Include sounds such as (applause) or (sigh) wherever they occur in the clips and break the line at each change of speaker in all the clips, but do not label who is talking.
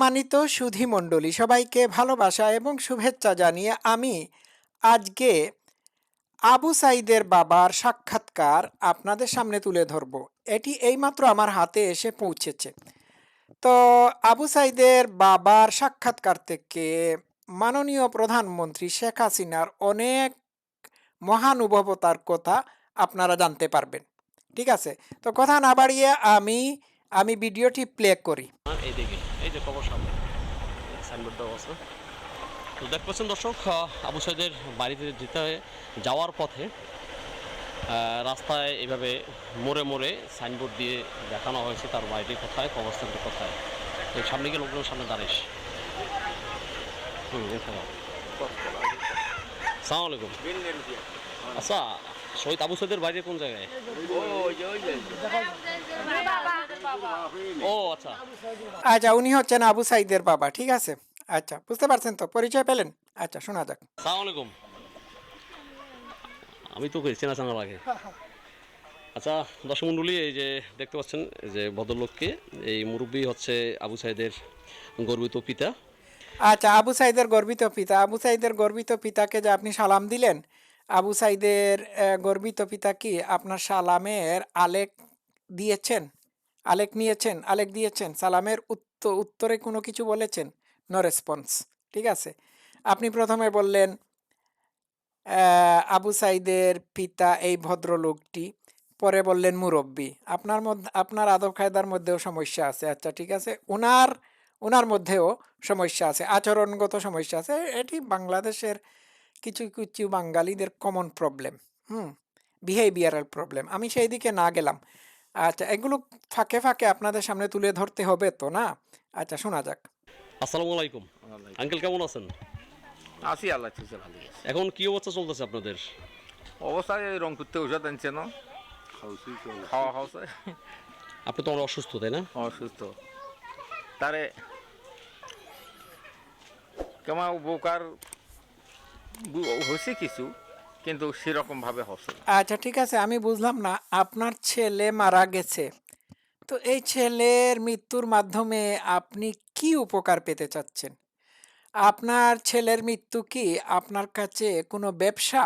সম্মানিত সুধী মণ্ডলী, সবাইকে ভালোবাসা এবং শুভেচ্ছা জানিয়ে আমি আজকে আবু সাইদের বাবার সাক্ষাৎকার আপনাদের সামনে তুলে ধরব। এটি এইমাত্র আমার হাতে এসে পৌঁছেছে। তো আবু সাইদের বাবার সাক্ষাৎকার থেকে মাননীয় প্রধানমন্ত্রী শেখ হাসিনার অনেক মহানুভবতার কথা আপনারা জানতে পারবেন। ঠিক আছে? তো কথা না বাড়িয়ে আমি আমি ভিডিওটি প্লে করি।
এইদিকে এই যে কবর সামনে। সাইনবোর্ড দেওয়া আছে। তো দেখ পাচ্ছেন দর্শক আবু সাইদের বাড়িতে যেতে যাওয়ার পথে রাস্তায় এভাবে মোড়ে মোড়ে সাইনবোর্ড দিয়ে দেখানো হয়েছে তার বাড়িটি কোথায় কবরস্থানটি কোথায়। এই সামনে গিয়ে লোকজন সামনে দাঁড়িস হুম সালাম আলাইকুম। আচ্ছা শহীদ আবু সাইদের বাড়ি কোন জায়গায়? ও আচ্ছা।
আচ্ছা উনি হচ্ছেন আবু সাইদের বাবা ঠিক আছে? আচ্ছা বুঝতে পারছেন তো? পরিচয় পেলেন? আচ্ছা শোনা যাক।
সালাম আলাইকুম। আমি তো কই চেনা চেনা লাগে আচ্ছা দর্শক মণ্ডলী এই যে দেখতে পাচ্ছেন যে ভদ্রলোককে এই মুরব্বী হচ্ছে আবু সাইদের গর্বিত পিতা।
আচ্ছা আবু সাইদের গর্বিত পিতা। আবু সাইদের গর্বিত পিতাকে যে আপনি সালাম দিলেন আবু সাইদের গর্বিত পিতা কি আপনার সালামের আলেক দিয়েছেন? আলেক নিয়েছেন, আলেক দিয়েছেন, সালামের উত্তর উত্তরে কোনো কিছু বলেছেন? নো রেসপন্স ঠিক আছে? আপনি প্রথমে বললেন আবু সাইদের পিতা এই ভদ্রলোকটি, পরে বললেন মুরব্বী। আপনার মধ্যে আপনার আদব কায়দার মধ্যেও সমস্যা আছে। আচ্ছা ঠিক আছে ওনার ওনার মধ্যেও সমস্যা আছে, আচরণগত সমস্যা আছে। এটি বাংলাদেশের কিছু কিছু বাঙালিদের common problem hmm behavioural problem আমি সেই দিকে না গেলাম। আচ্ছা এগুলো ফাঁকে ফাঁকে আপনাদের সামনে তুলে ধরতে হবে তো না? আচ্ছা শোনা যাক।
আসসালামু আলাইকুম। আঙ্কেল কেমন আছেন?
আছি আল্লাহ ভালো
এখন কি অবস্থা চলতেছে আপনাদের?
অবস্থায় এই রং করতে ওষুধ আনছে না? খাওয়া খাওয়া
আপনি তো অনেক অসুস্থ তাই না?
অসুস্থ। তারে কেমন উপকার হয়েছে কিছু? কিন্তু সেরকম ভাবে হচ্ছে
আচ্ছা ঠিক আছে, আমি বুঝলাম না, আপনার ছেলে মারা গেছে। তো এই ছেলের মৃত্যুর মাধ্যমে আপনি কি উপকার পেতে চাচ্ছেন? আপনার ছেলের মৃত্যু কি আপনার কাছে কোনো ব্যবসা?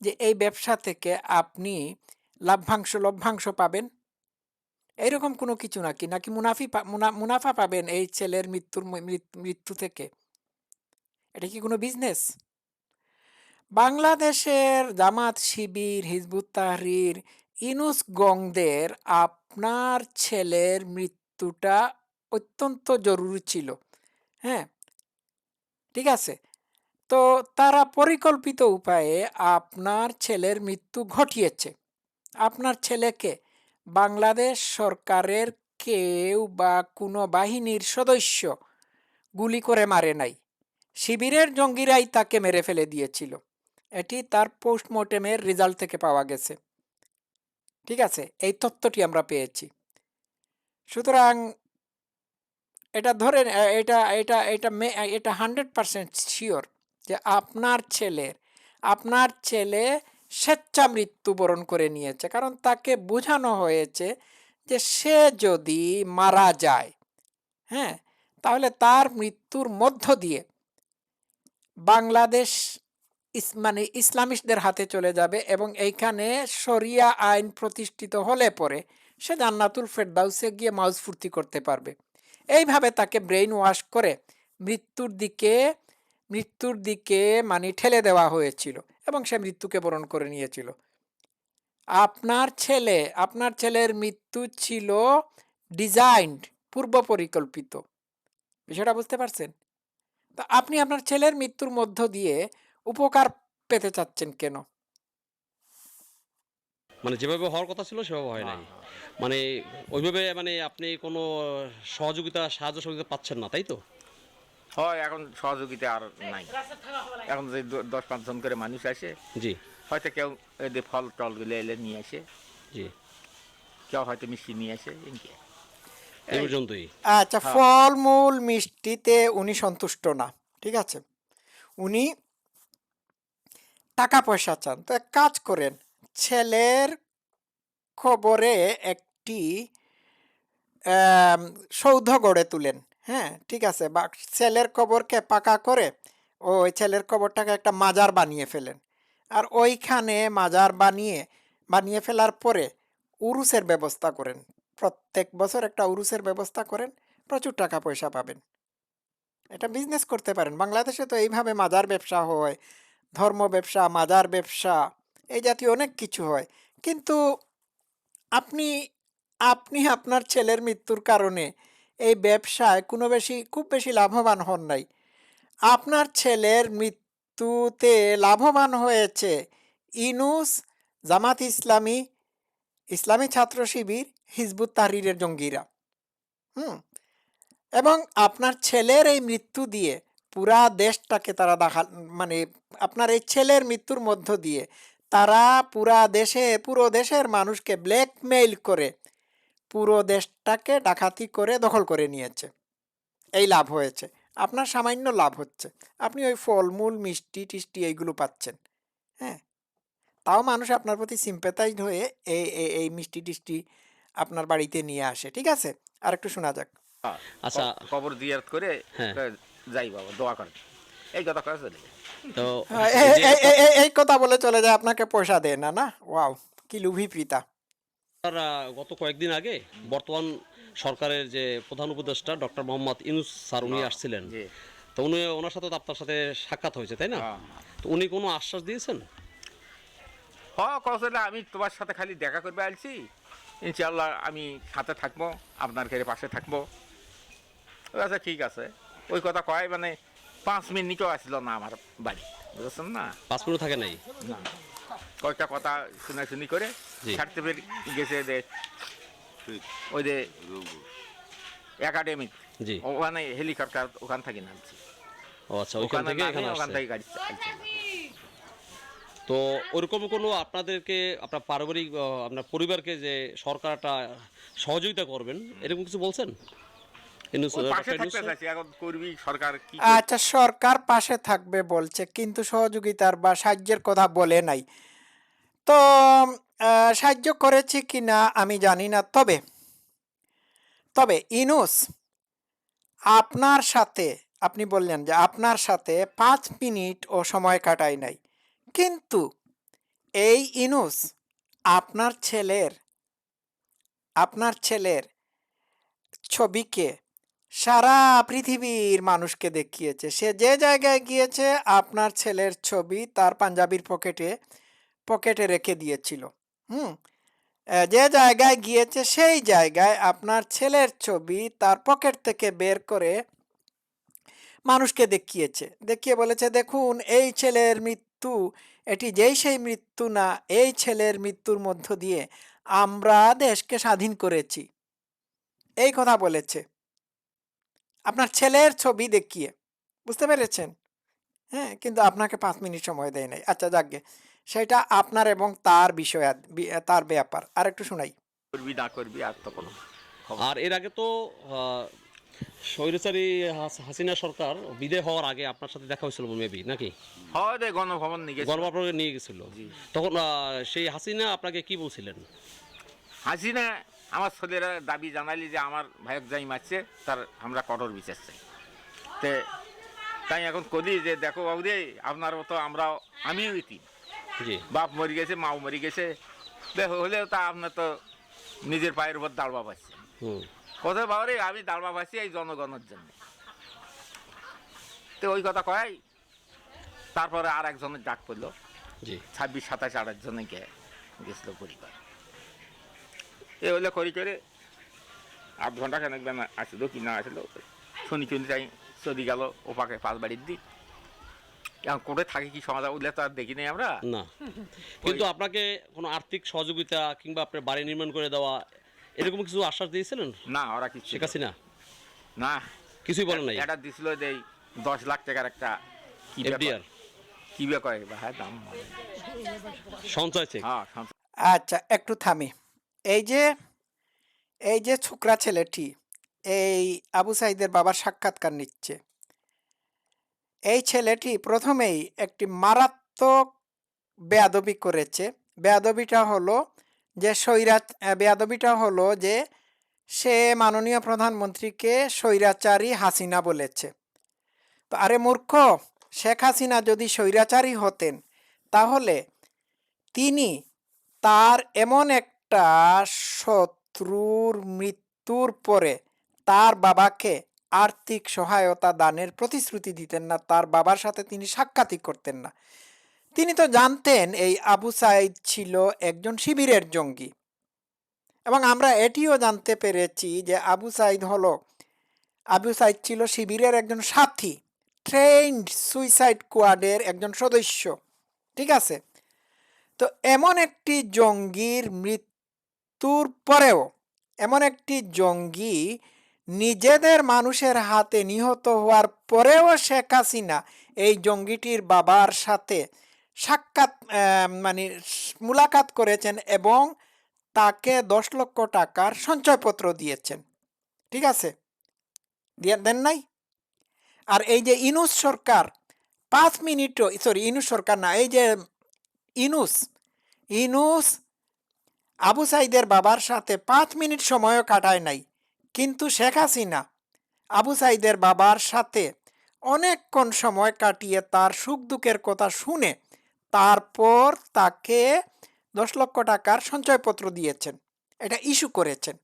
যে এই ব্যবসা থেকে আপনি লাভ্যাংশ, লভ্যাংশ পাবেন? এরকম কোনো কিছু নাকি? নাকি মুনাফি মুনাফা পাবেন এই ছেলের মৃত্যুর মৃত্যু থেকে? এটা কি কোনো বিজনেস বাংলাদেশের Jamaat Shibir, Hizb ut Tahrir, Yunus গংদের আপনার ছেলের মৃত্যুটা অত্যন্ত জরুরি ছিল। হ্যাঁ? ঠিক আছে? তো তারা পরিকল্পিত উপায়ে আপনার ছেলের মৃত্যু ঘটিয়েছে। আপনার ছেলেকে বাংলাদেশ সরকারের কেউ বা কোনো বাহিনীর সদস্য গুলি করে মারে নাই। শিবিরের জঙ্গিরাই তাকে মেরে ফেলে দিয়েছিল। এটি তার পোস্টমর্টেমের রেজাল্ট থেকে পাওয়া গেছে। ঠিক আছে? এই তথ্যটি আমরা পেয়েছি। সুতরাং এটা ধরে এ- এটা এটা এটা এটা হান্ড্রেড পারসেন্ট শিওর যে আপনার ছেলের আপনার ছেলে স্বেচ্ছা মৃত্যুবরণ করে নিয়েছে। কারণ তাকে বোঝানো হয়েছে যে সে যদি মারা যায় হ্যাঁ? তাহলে তার মৃত্যুর মধ্য দিয়ে বাংলাদেশ ইস মানে ইসলামিস্টদের হাতে চলে যাবে এবং এইখানে শরিয়া আইন প্রতিষ্ঠিত হলে পরে সে জান্নাতুল ফেরদাউসে গিয়ে মাউজ ফুর্তি করতে পারবে। এইভাবে তাকে ব্রেইন ওয়াশ করে মৃত্যুর দিকে মৃত্যুর দিকে মানে ঠেলে দেওয়া হয়েছিল এবং সে মৃত্যুকে বরণ করে নিয়েছিল। আপনার ছেলে, আপনার ছেলের মৃত্যু ছিল ডিজাইনড, পূর্ব পরিকল্পিত। বিষয়টা বুঝতে পারছেন? তো আপনি আপনার ছেলের মৃত্যুর মধ্য দিয়ে উপকার পেতে চাচ্ছেন কেন?
মানে যেভাবে হওয়ার কথা ছিল সেভাবে হয় নাই। মানে ওইভাবে মানে আপনি কোনো সহযোগিতা সাহায্য সহযোগিতা পাচ্ছেন না তাই তো?
হয় এখন সহযোগিতা আর নাই। এখন যে দশ পাঁচ জন করে মানুষ আসে
জি।
হয়তো কেউ এদের ফল টলগুলো এলে নিয়ে আসে।
জি।
কেউ হয়তো মিষ্টি নিয়ে আসে
এই পর্যন্তই।
আচ্ছা ফলমূল মিষ্টিতে উনি সন্তুষ্ট না ঠিক আছে? উনি টাকা পয়সা চান। তো এক কাজ করেন, ছেলের খবরে একটি সৌধ গড়ে তুলেন হ্যাঁ ঠিক আছে? বা ছেলের কবরকে পাকা করে ওই ছেলের কবরটাকে একটা মাজার বানিয়ে ফেলেন। আর ওইখানে মাজার বানিয়ে বানিয়ে ফেলার পরে উরুসের ব্যবস্থা করেন। প্রত্যেক বছর একটা উরুসের ব্যবস্থা করেন, প্রচুর টাকা পয়সা পাবেন। এটা বিজনেস করতে পারেন। বাংলাদেশে তো এইভাবে মাজার ব্যবসা হয় ধর্ম ব্যবসা মাজার ব্যবসা, এই জাতীয় অনেক কিছু হয়। কিন্তু আপনি আপনি আপনার ছেলের মৃত্যুর কারণে এই ব্যবসায় কোনো বেশি, খুব বেশি লাভবান হন নাই। আপনার ছেলের মৃত্যুতে লাভবান হয়েছে ইনুস জামাত ইসলামী ইসলামী ছাত্র শিবির, হিজবুত তাহরিরের জঙ্গিরা। হুম? এবং আপনার ছেলের এই মৃত্যু দিয়ে পুরা দেশটাকে তারা দেখা মানে আপনার এই ছেলের মৃত্যুর মধ্য দিয়ে তারা পুরা দেশে পুরো দেশের মানুষকে ব্ল্যাকমেইল করে পুরো দেশটাকে ডাকাতি করে দখল করে নিয়েছে। এই লাভ হয়েছে। আপনার সামান্য লাভ হচ্ছে। আপনি ওই ফলমূল মিষ্টি টিষ্টি এইগুলো পাচ্ছেন। হ্যাঁ? তাও মানুষ আপনার প্রতি সিম্পেথাইজ হয়ে এই এই- এই মিষ্টি টিষ্টি আপনার বাড়িতে নিয়ে আসে। ঠিক আছে? আর একটু শোনা যাক।
আচ্ছা।
কবর জিয়ারত করে
হ্যাঁ।
যাই বাবা দোয়া করে এই কথা কয়ে চলে যায়।
তো
হ্যাঁ,
এই
কথা বলে চলে যায় আপনাকে পয়সা দেয় না না? ওয়াও কি লুভি
পিতা। গত কয়েকদিন আগে বর্তমান সরকারের যে প্রধান উপদেষ্টা ডক্টর মোহাম্মদ ইনুস স্যার উনি আসছিলেন।
জি।
তো উনি ওনার সাথে তো আপনার সাথে সাক্ষাৎ হয়েছে তাই না?
হ্যাঁ।
তো উনি কোনো আশ্বাস দিয়েছেন?
হ কসলে আমি তোমার সাথে খালি দেখা করবে আসছি ইনশাল্লাহ আমি সাথে থাকব আপনার ঘরে পাশে থাকব। আচ্ছা ঠিক আছে। ওই কথা কয় মানে পাঁচ মিনিটও আসলো না আমার বাড়ি বুঝছেন না?
পাঁচ মিনিট থাকে নাই?
না। কয়েকটা কথা শুনে শুনি করে। সার্টিফিকেট গেছে যে ওই যে একাডেমিক
জি।
ওখানে হেলিকপ্টার ওখান থেকে নামছে।
ও আচ্ছা
ওখানে
থেকে এখানে
ওখান থেকে গাড়ি
তো ওরকম কোনো আপনাদেরকে আপনার পারিবারিক আপনার পরিবারকে যে সরকারটা সহযোগিতা করবেন এরকম কিছু বলছেন?
আচ্ছা সরকার পাশে থাকবে বলছে কিন্তু সহযোগিতার বা সাহায্যের কথা বলে নাই। তো সাহায্য করেছে কি না আমি জানি না তবে তবে ইনুস আপনার সাথে আপনি বললেন যে আপনার সাথে পাঁচ মিনিট ও সময় কাটায় নাই। কিন্তু এই ইনুস আপনার ছেলের আপনার ছেলের ছবিকে সারা পৃথিবীর মানুষকে দেখিয়েছে। সে যে জায়গায় গিয়েছে, আপনার ছেলের ছবি তার পাঞ্জাবির পকেটে পকেটে রেখে দিয়েছিল। হুম? যে জায়গায় গিয়েছে, সেই জায়গায় আপনার ছেলের ছবি তার পকেট থেকে বের করে মানুষকে দেখিয়েছে। দেখিয়ে বলেছে, দেখুন, এই ছেলের মৃত্যু, এটি যেই সেই মৃত্যু না, এই ছেলের মৃত্যুর মধ্য দিয়ে আমরা দেশকে স্বাধীন করেছি। এই কথা বলেছে। আপনার ছেলের ছবি দেখিয়ে বুঝতে পেরেছেন? হ্যাঁ কিন্তু আপনাকে পাঁচ মিনিট সময় দেয় নাই। আচ্ছা যাকগে। সেটা আপনার এবং তার বিষয় তার ব্যাপার। আর একটু শোনাই।
করবি না করবি আর তো কোনো
আর এর আগে তো আহ, স্বৈরাচারী হাসিনা সরকার বিদায় হওয়ার আগে আপনার সাথে দেখা হয়েছিল মেবি নাকি?
হয় রে গণভবন নিয়ে গেছে
গণমাপনে নিয়ে গেছিল। তখন সেই হাসিনা আপনাকে কি বলছিলেন?
হাসিনা আমার ছেলেরা দাবি জানালি যে আমার ভাইক যাই মারছে তার আমরা কঠোর বিচার চাই। তে তাই এখন করি যে দেখো বাবু রে আপনার মতো আমরা আমিও ইতি
জি।
বাপ মরে গেছে মাও মরে গেছে। দেখো হলেও তা আপনার তো নিজের পায়ের উপর দাঁড়বা পাচ্ছেন
হুম।
কোথায় বাবা রে আমি দাঁড়বা পাচ্ছি এই জনগণের জন্য। তো ওই কথা কয় তারপরে আর একজনের ডাক পড়ল।
জি।
ছাব্বিশ সাতাশ আঠাশ জনে গে গেছিল পরিবার। এ হলে করি করে আধ ঘণ্টা খানেক বেন আসলো কি না আসলো। শুনি শুনি যাই চলি গেল ওপাকে পাঁচ বাড়ির দিক। এখন কোটে থাকে কি সমাজ উঠলে তো আর দেখি নাই আমরা।
না। (laughs) কিন্তু আপনাকে কোনো আর্থিক সহযোগিতা কিংবা আপনার বাড়ি নির্মাণ করে দেওয়া এরকম কিছু আশ্বাস দিয়েছিলেন?
না ওরা কিছু
শেখ হাসিনা?
না।
কিছুই বলেন নাই?
এটা দিছিল যে এই দশ লাখ টাকার একটা কি
এফডিআর।
কি কয় হ্যাঁ দাম।
সঞ্চয় চেক।
হ্যাঁ সঞ্চয়।
আচ্ছা একটু থামি। এই যে এই যে ছোকরা ছেলেটি, এই আবু সাইদের বাবার সাক্ষাৎকার নিচ্ছে। এই ছেলেটি প্রথমেই একটি মারাত্মক বেয়াদবি করেছে। বেয়াদবিটা হলো যে সৈরাত বেয়াদবিটা হলো যে, সে মাননীয় প্রধানমন্ত্রীকে স্বৈরাচারী হাসিনা বলেছে। তো আরে মূর্খ, শেখ হাসিনা যদি স্বৈরাচারী হতেন, তাহলে তিনি তার এমন একটা শত্রুর মৃত্যুর পরে তার বাবাকে আর্থিক সহায়তা দানের প্রতিশ্রুতি দিতেন না, তার বাবার সাথে তিনি সাক্ষাৎই করতেন না। তিনি তো জানতেন এই আবু সাইদ ছিল একজন শিবিরের জঙ্গি। এবং আমরা এটিও জানতে পেরেছি যে আবু সাইদ হলো, আবু সাইদ ছিল শিবিরের একজন সাথী ট্রেন্ড সুইসাইড কোয়াডের একজন সদস্য, ঠিক আছে? তো এমন একটি জঙ্গির মৃত্যুর পরেও এমন একটি জঙ্গি নিজেদের মানুষের হাতে নিহত হওয়ার পরেও শেখ হাসিনা এই জঙ্গিটির বাবার সাথে সাক্ষাৎ মানে মুলাকাত করেছেন এবং তাকে দশ লক্ষ টাকার সঞ্চয়পত্র দিয়েছেন। ঠিক আছে? দিয়ে, দেন নাই? আর এই যে ইনুস সরকার, পাঁচ মিনিটও, সরি, ইনুস সরকার না, এই যে ইনুস ইনুস আবু সাইদের বাবার সাথে পাঁচ মিনিট সময়ও কাটায় নাই, কিন্তু শেখ হাসিনা আবু সাইদের বাবার সাথে অনেকক্ষণ সময় কাটিয়ে তার সুখ দুঃখের কথা শুনে তারপর তাকে দশ লক্ষ টাকার সঞ্চয়পত্র দিয়েছেন, এটা ইস্যু করেছেন।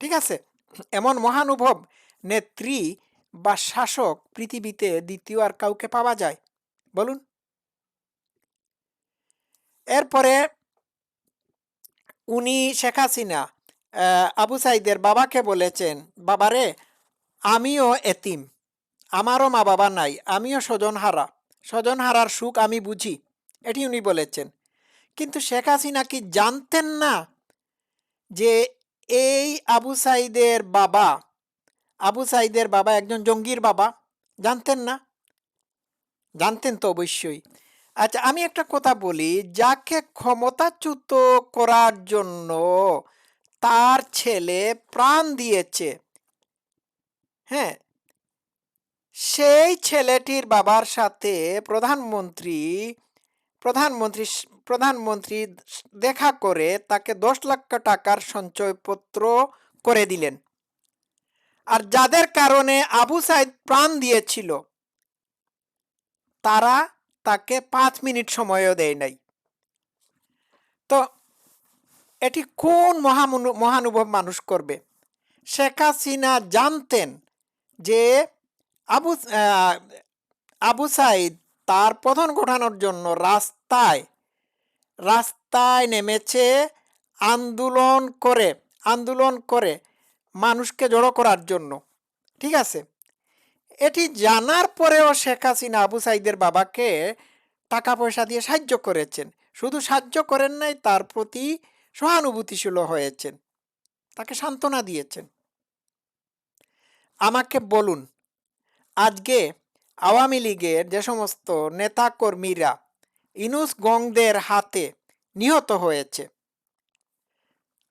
ঠিক আছে? এমন মহানুভব, নেত্রী বা শাসক পৃথিবীতে দ্বিতীয় আর কাউকে পাওয়া যায়? বলুন। এরপরে উনি শেখ হাসিনা আবু সাইদের বাবাকে বলেছেন, বাবারে, আমিও এতিম, আমারও মা বাবা নাই, আমিও স্বজনহারা, স্বজনহারার সুখ আমি বুঝি। এটি উনি বলেছেন। কিন্তু শেখ হাসিনা কি জানতেন না যে এই আবু সাইদের বাবা, আবু সাইদের বাবা একজন জঙ্গির বাবা? জানতেন না? জানতেন তো অবশ্যই। আচ্ছা আমি একটা কথা বলি। যাকে ক্ষমতাচ্যুত করার জন্য তার ছেলে প্রাণ দিয়েছে হ্যাঁ? সেই ছেলেটির বাবার সাথে প্রধানমন্ত্রী প্রধানমন্ত্রী প্রধানমন্ত্রী দেখা করে তাকে দশ লক্ষ টাকার সঞ্চয়পত্র করে দিলেন। আর যাদের কারণে আবু সাইদ প্রাণ দিয়েছিল, তারা তাকে পাঁচ মিনিট সময়ও দেয় নাই। তো এটি কোন মহামনু, মহানুভব মানুষ করবে? শেখ হাসিনা জানতেন যে আবু আবু সাইদ তার পতন ঘটানোর জন্য রাস্তায় রাস্তায় নেমেছে আন্দোলন করে আন্দোলন করে মানুষকে জড়ো করার জন্য। ঠিক আছে? এটি জানার পরেও শেখ হাসিনা আবু সাইদের বাবাকে টাকা পয়সা দিয়ে সাহায্য করেছেন। শুধু সাহায্য করেন নাই, তার প্রতি সহানুভূতিশীল হয়েছেন। তাকে সান্ত্বনা দিয়েছেন। আমাকে বলুন, আজকে আওয়ামী লীগের যে সমস্ত নেতাকর্মীরা ইনুস গংদের হাতে নিহত হয়েছে,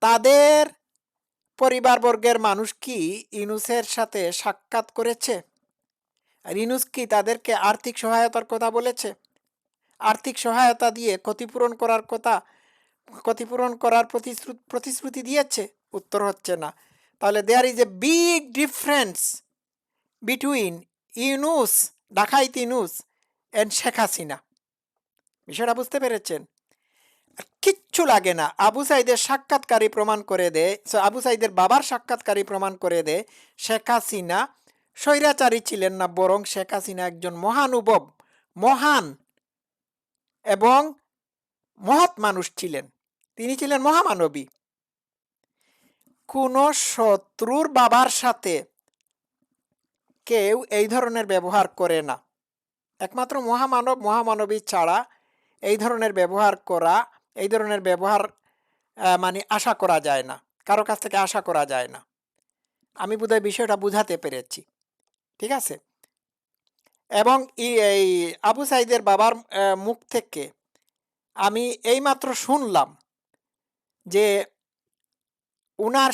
তাদের পরিবারবর্গের মানুষ কি ইনুসের সাথে সাক্ষাৎ করেছে? আর ইনুস কি তাদেরকে আর্থিক সহায়তার কথা বলেছে। আর্থিক সহায়তা দিয়ে ক্ষতিপূরণ করার কথা, ক্ষতিপূরণ করার প্রতিশ্রুতি প্রতিশ্রুতি দিয়েছে। উত্তর হচ্ছে না। তাহলে there is a big difference between Yunus, ডাকাইত Yunus and Sheikh Hasina. বিষয়টা বুঝতে পেরেছেন? কিচ্ছু লাগে না। আবু সাইদের সাক্ষাৎকারী প্রমাণ করে দেয় আবু সাইদের বাবার সাক্ষাৎকারী প্রমাণ করে দেয় শেখ হাসিনা স্বৈরাচারী ছিলেন না, বরং শেখ হাসিনা একজন মহানুভব মহান এবং মহৎ মানুষ ছিলেন। তিনি ছিলেন মহামানবী। কোনো শত্রুর বাবার সাথে কেউ এই ধরনের ব্যবহার করে না। একমাত্র মহামানব, মহামানবী ছাড়া এই ধরনের ব্যবহার করা, এই ধরনের ব্যবহার মানে আশা করা যায় না, কারও কাছ থেকে আশা করা যায় না। আমি বোধহয় বিষয়টা বুঝাতে পেরেছি। ঠিক আছে? এবং এই আবু সাইদের বাবার মুখ থেকে আমি এইমাত্র শুনলাম যে উনার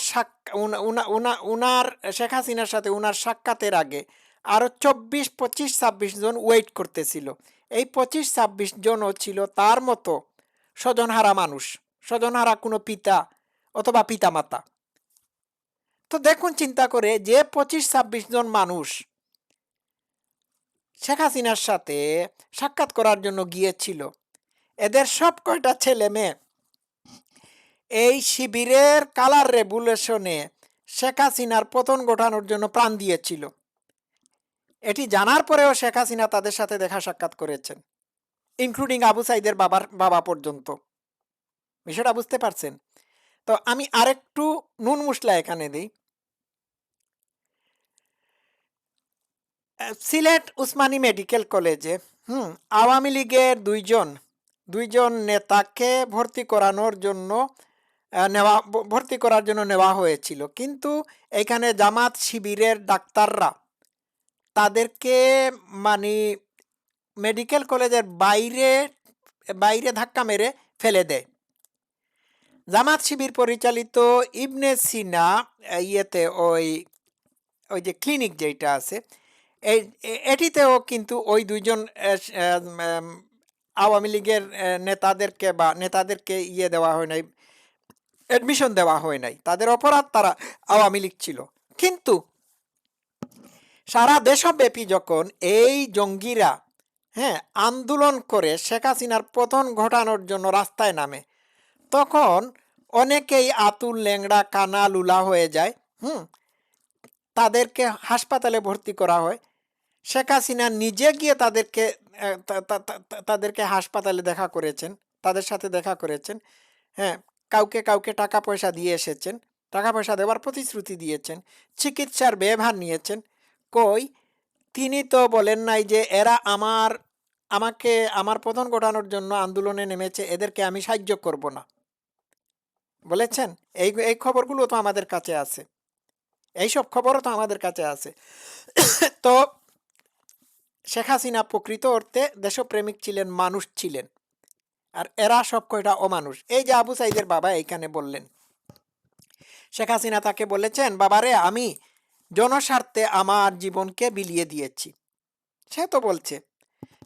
উনার, শেখ হাসিনার সাথে উনার সাক্ষাতের আগে আরও চব্বিশ, পঁচিশ, ছাব্বিশ জন ওয়েট করতেছিল। এই পঁচিশ, ছাব্বিশ জনও ছিল তার মতো স্বজনহারা মানুষ, স্বজনহারা কোনো পিতা অথবা পিতামাতা। তো দেখুন চিন্তা করে যে পঁচিশ, ছাব্বিশ জন মানুষ শেখ হাসিনার সাথে সাক্ষাৎ করার জন্য গিয়েছিল। এদের সব কয়টা ছেলে মেয়ে? এই শিবিরের কালার রেভুলেশনে শেখ হাসিনার পতন ঘটানোর জন্য প্রাণ দিয়েছিল। এটি জানার পরেও শেখ হাসিনা তাদের সাথে দেখা সাক্ষাৎ করেছেন ইনক্লুডিং আবু সাইদের বাবার বাবা পর্যন্ত। বিষয়টা বুঝতে পারছেন? তো আমি আরেকটু নুন মুসলা এখানে দিই। সিলেট উসমানী মেডিকেল কলেজে, হুম, আওয়ামী লীগের দুইজন দুইজন নেতাকে ভর্তি করানোর জন্য নেওয়া ভর্তি করার জন্য নেওয়া হয়েছিল। কিন্তু এখানে জামাত শিবিরের ডাক্তাররা তাদেরকে মানে মেডিকেল কলেজের বাইরে বাইরে ধাক্কা মেরে ফেলে দেয়। জামাত শিবির পরিচালিত ইবনে সিনা, ইয়েতে ওই ওই যে ক্লিনিক যেটা আছে এই এটিতেও কিন্তু ওই দুইজন আওয়ামী লীগের নেতাদেরকে বা নেতাদেরকে ইয়ে দেওয়া হয় নাই অ্যাডমিশন দেওয়া হয় নাই। তাদের অপরাধ তারা আওয়ামী লীগ ছিল। কিন্তু সারা দেশব্যাপী যখন এই জঙ্গিরা হ্যাঁ আন্দোলন করে শেখ হাসিনার পতন ঘটানোর জন্য রাস্তায় নামে, তখন অনেকেই আতুল, ল্যাংড়া, কানা, লুলা হয়ে যায়। হুম, তাদেরকে হাসপাতালে ভর্তি করা হয়। শেখ হাসিনা নিজে গিয়ে তাদেরকে তাদেরকে হাসপাতালে দেখা করেছেন, তাদের সাথে দেখা করেছেন হ্যাঁ কাউকে কাউকে টাকা পয়সা দিয়ে এসেছেন, টাকা পয়সা দেওয়ার প্রতিশ্রুতি দিয়েছেন, চিকিৎসার ব্যবহার নিয়েছেন, কই, তিনি তো বলেন নাই যে এরা আমার, আমাকে, আমার পতন ঘটানোর জন্য আন্দোলনে নেমেছে, এদেরকে আমি সাহায্য করব না। বলেছেন? এই এই খবরগুলো তো আমাদের কাছে আছে। এইসব খবরও তো আমাদের কাছে আছে। তো শেখ হাসিনা প্রকৃত অর্থে দেশপ্রেমিক ছিলেন, মানুষ ছিলেন। আর এরা সব কয়টা অমানুষ? এই যে আবু সাইদের বাবা এইখানে বললেন। শেখ হাসিনা তাকে বলেছেন, বাবারে, আমি জনস্বার্থে আমার জীবনকে বিলিয়ে দিয়েছি। সে তো বলছে।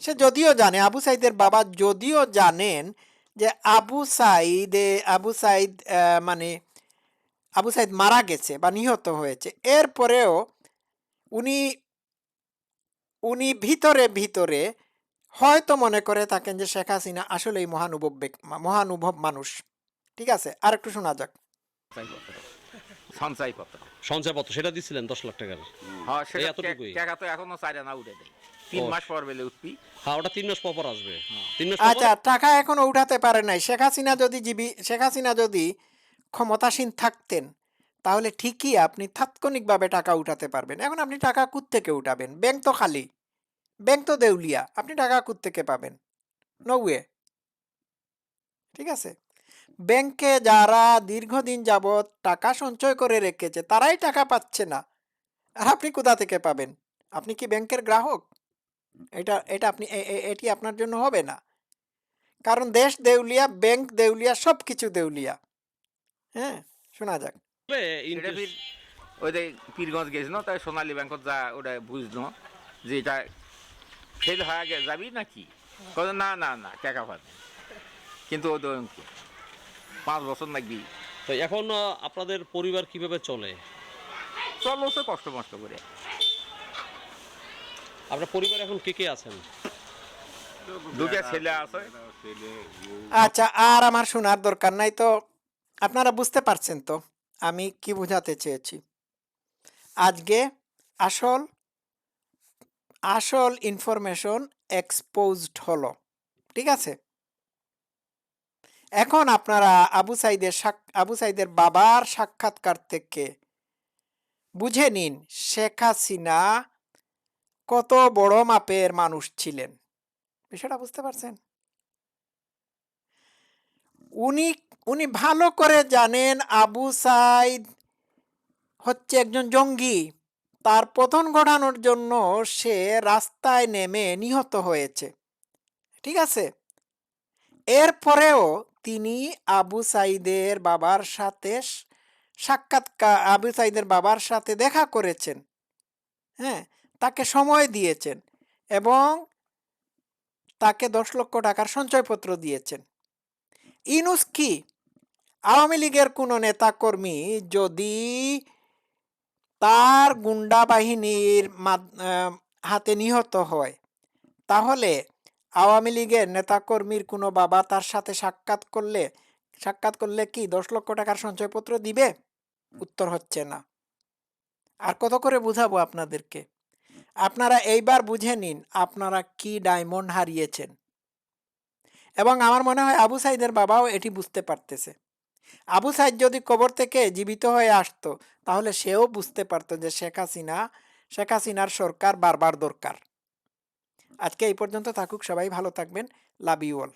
সে যদিও জানে, আবু সাইদের বাবা যদিও জানেন যে আবু সাইদে, আবু সাইদ মানে আবু সাইদ মারা গেছে বা নিহত হয়েছে। এরপরেও উনি উনি ভিতরে ভিতরে হয়তো মনে করে থাকেন যে শেখ হাসিনা আসলেই মহানুভব মহানুভব মানুষ। ঠিক আছে? আর একটু শোনা যাক।
সঞ্চয়পত্র। সঞ্চয়পত্র
সেটা দিচ্ছিলেন দশ লাখ টাকার?
হ্যাঁ সেটা
এতটুকুই?
টাকা তো এখনও চাই না উঠে দেয়। তিন মাস পর বেলে উঠবি।
হ্যাঁ ওটা তিন মাস পর পর আসবে। তিন মাস
আচ্ছা টাকা এখনও উঠাতে পারে নাই। শেখ হাসিনা যদি জীবী শেখ হাসিনা যদি ক্ষমতাসীন থাকতেন তাহলে ঠিকই আপনি তাৎক্ষণিকভাবে টাকা উঠাতে পারবেন। এখন আপনি টাকা থেকে উঠাবেন? ব্যাংক তো খালি। ব্যাংক তো দেউলিয়া। আপনি টাকা থেকে পাবেন? নৌয়ে ঠিক আছে? ব্যাংকে যারা দীর্ঘদিন যাবৎ টাকা সঞ্চয় করে রেখেছে, তারাই টাকা পাচ্ছে না। আর আপনি কোথা থেকে পাবেন? আপনি কি ব্যাংকের গ্রাহক? এটা এটা আপনি এটি আপনার জন্য হবে না। কারণ দেশ দেউলিয়া, ব্যাংক দেউলিয়া সব কিছু দেউলিয়া। হ্যাঁ? শোনা যাক।
ওই যে পীরগঞ্জ গেছিল তাই সোনালী ব্যাংকত যা ওটা বুঝলো যে এটা ফেল হয়ে গে যাবি নাকি? না না না টাকা পাবে কিন্তু ওদের কি? পাঁচ বছর লাগবি।
তো এখন আপনাদের পরিবার কীভাবে চলে?
চলো তো কষ্ট মষ্ট করে।
আপনার পরিবার এখন কে কে আছেন?
দুটা ছেলে আছে।
আচ্ছা আর আমার শোনার দরকার নাই তো। আপনারা বুঝতে পারছেন তো। আমি কি বোঝাতে চেয়েছি? আজকে আসল আসল ইনফরমেশন এক্সপোজড হলো, ঠিক আছে? এখন আপনারা আবু সাইদের আবু সাইদের বাবার সাক্ষাৎকার থেকে বুঝে নিন শেখ হাসিনা কত বড় মাপের মানুষ ছিলেন। বিষয়টা বুঝতে পারছেন? উনি উনি ভালো করে জানেন আবু সাইদ হচ্ছে একজন জঙ্গি। তার পতন ঘটানোর জন্য সে রাস্তায় নেমে নিহত হয়েছে। ঠিক আছে? এরপরেও তিনি আবু সাইদের বাবার সাথে সাক্ষাৎকার আবু সাইদের বাবার সাথে দেখা করেছেন। হ্যাঁ তাকে সময় দিয়েছেন এবং তাকে দশ লক্ষ টাকার সঞ্চয়পত্র দিয়েছেন। ইনুস কি? আওয়ামী লীগের কোনো নেতাকর্মী যদি তার গুন্ডা বাহিনীর হাতে নিহত হয়, তাহলে আওয়ামী লীগের নেতাকর্মীর কোনো বাবা তার সাথে সাক্ষাৎ করলে সাক্ষাৎ করলে কি দশ লক্ষ টাকার সঞ্চয়পত্র দিবে? উত্তর হচ্ছে না। আর কত করে বুঝাবো আপনাদেরকে? আপনারা এইবার বুঝে নিন আপনারা কি ডায়মন্ড হারিয়েছেন। এবং আমার মনে হয় আবু সাইদের বাবাও এটি বুঝতে পারতেছে। আবু সাইদ যদি কবর থেকে জীবিত হয়ে আসত, তাহলে সেও বুঝতে পারত যে শেখ হাসিনা, শেখ হাসিনার সরকার বারবার দরকার। আজকে এই পর্যন্ত থাকুক, সবাই ভালো থাকবেন। Love you all.